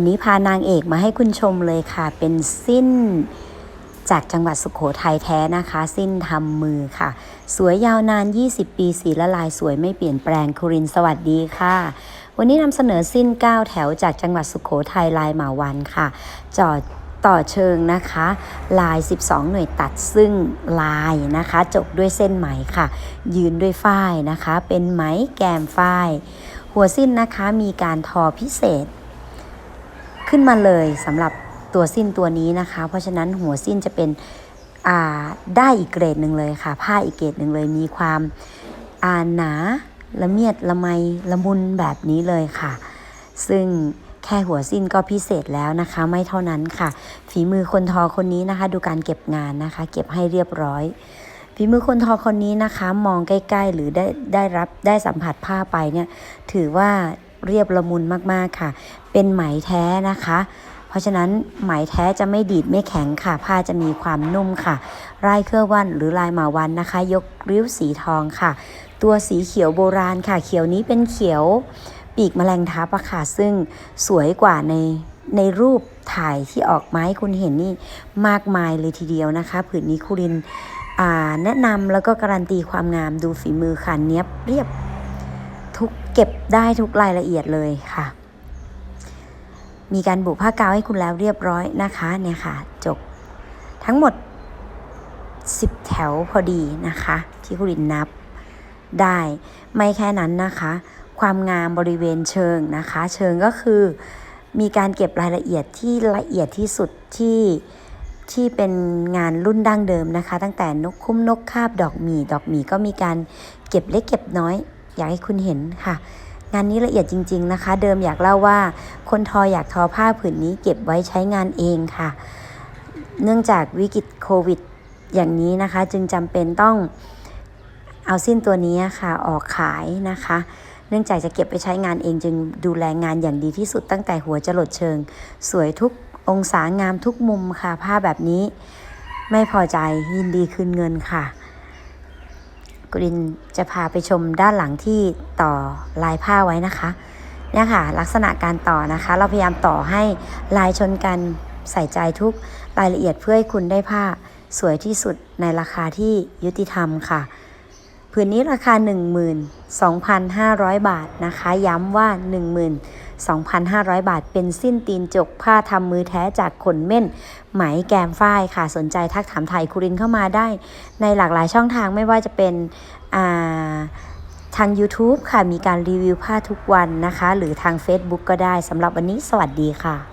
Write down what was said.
วันนี้พานางเอกมาให้คุณชมเลยค่ะ เป็นสิ้นจากจังหวัดสุขโขทัยแท้นะคะ สิ้นทำมือค่ะ สวยยาวนาน 20 ปีสีละลายสวยไม่เปลี่ยนแปลงคุรินสวัสดีค่ะ วันนี้นำเสนอสิ้น 9 แถวจากจังหวัดสุขโขทัยลายหมาวันค่ะจอดต่อเชิงนะคะ ลาย 12 หน่วยตัดซึ่งลายนะคะ จบด้วยเส้นไหมค่ะ ยืนด้วยฝ้ายนะคะ เป็นไหมแกมฝ้าย หัวสิ้นนะคะมีการทอพิเศษ ขึ้นมาเลยสำหรับตัวสิ้นตัวนี้นะคะ เพราะฉะนั้นหัวสิ้นจะเป็นอ่าได้อีกเกรดหนึ่งเลยค่ะ ผ้าอีกเกรดหนึ่งเลยมีความอ่าหนาละเมียดละไมละมุนแบบนี้เลยค่ะ ซึ่งแค่หัวสิ้นก็พิเศษแล้วนะคะ ไม่เท่านั้นค่ะ ฝีมือคนทอคนนี้นะคะ ดูการเก็บงานนะคะ เก็บให้เรียบร้อยฝีมือคนทอคนนี้นะคะ มองใกล้ ๆ หรือได้ได้รับได้สัมผัสผ้าไปเนี่ย ถือว่า เรียบละมุนมากๆค่ะ เป็นไหมแท้นะคะ เพราะฉะนั้นไหมแท้จะไม่ดีดไม่แข็งค่ะ ผ้าจะมีความนุ่มค่ะลายเครือวันหรือลายหมาวันนะคะ ยกริ้วสีทองค่ะ ตัวสีเขียวโบราณค่ะ เขียวนี้เป็นเขียวปีกแมลงทับอะค่ะ ซึ่งสวยกว่าในในรูปถ่ายที่ออกมาให้คุณเห็นนี่มากมายเลยทีเดียวนะคะ ผืนนี้คุรินแนะนำแล้วก็การันตีความงามดูฝีมือค่ะเนี้ยบเรียบ ทุกเก็บได้ทุกรายละเอียดเลยค่ะ มีการบุผ้ากาวให้คุณแล้วเรียบร้อยนะคะเนี่ยค่ะ จบทั้งหมด 10 แถวพอดีนะคะ ที่คุณรินนับได้ไม่แค่นั้นนะคะ ความงามบริเวณเชิงนะคะ เชิงก็คือมีการเก็บรายละเอียดที่ละเอียดที่สุดที่ที่เป็นงานรุ่นดั้งเดิมนะคะ ตั้งแต่นกคุ้มนกคาบดอกหมีดอกหมีก็มีการเก็บเล็กเก็บน้อย อยากให้คุณเห็นค่ะ งานนี้ละเอียดจริง ๆนะคะ เดิมอยากเล่าว่า คนทออยากทอผ้าผืนนี้เก็บไว้ใช้งานเองค่ะ เนื่องจากวิกฤตโควิด อย่างนี้นะคะ จึงจำเป็นต้องเอาสิ้นตัวนี้ค่ะออกขายนะคะ เนื่องจากจะเก็บไปใช้งานเองจึงดูแลงานอย่างดีที่สุดตั้งแต่หัวจรดเชิง สวยทุกองศางามทุกมุมค่ะ ผ้าแบบนี้ไม่พอใจยินดีคืนเงินค่ะ กรินจะพาไปชมด้านหลังที่ต่อลายผ้าไว้นะคะ เนี่ยค่ะ ลักษณะการต่อนะคะ เราพยายามต่อให้ลายชนกันใส่ใจทุกรายละเอียดเพื่อให้คุณได้ผ้าสวยที่สุดในราคาที่ยุติธรรมค่ะผืนนี้ราคา 12,500 บาทนะคะ ย้ำว่า 12,500 2,500 บาท เป็นสิ้นตีนจกผ้าทำมือแท้จากขนเม่น ไหมแกมฝ้ายค่ะ สนใจทักถามไทยคุรินเข้ามาได้ ในหลากหลายช่องทางไม่ว่าจะเป็นทาง YouTube ค่ะ มีการรีวิวผ้าทุกวันนะคะ หรือทาง Facebook ก็ได้สำหรับวันนี้สวัสดีค่ะ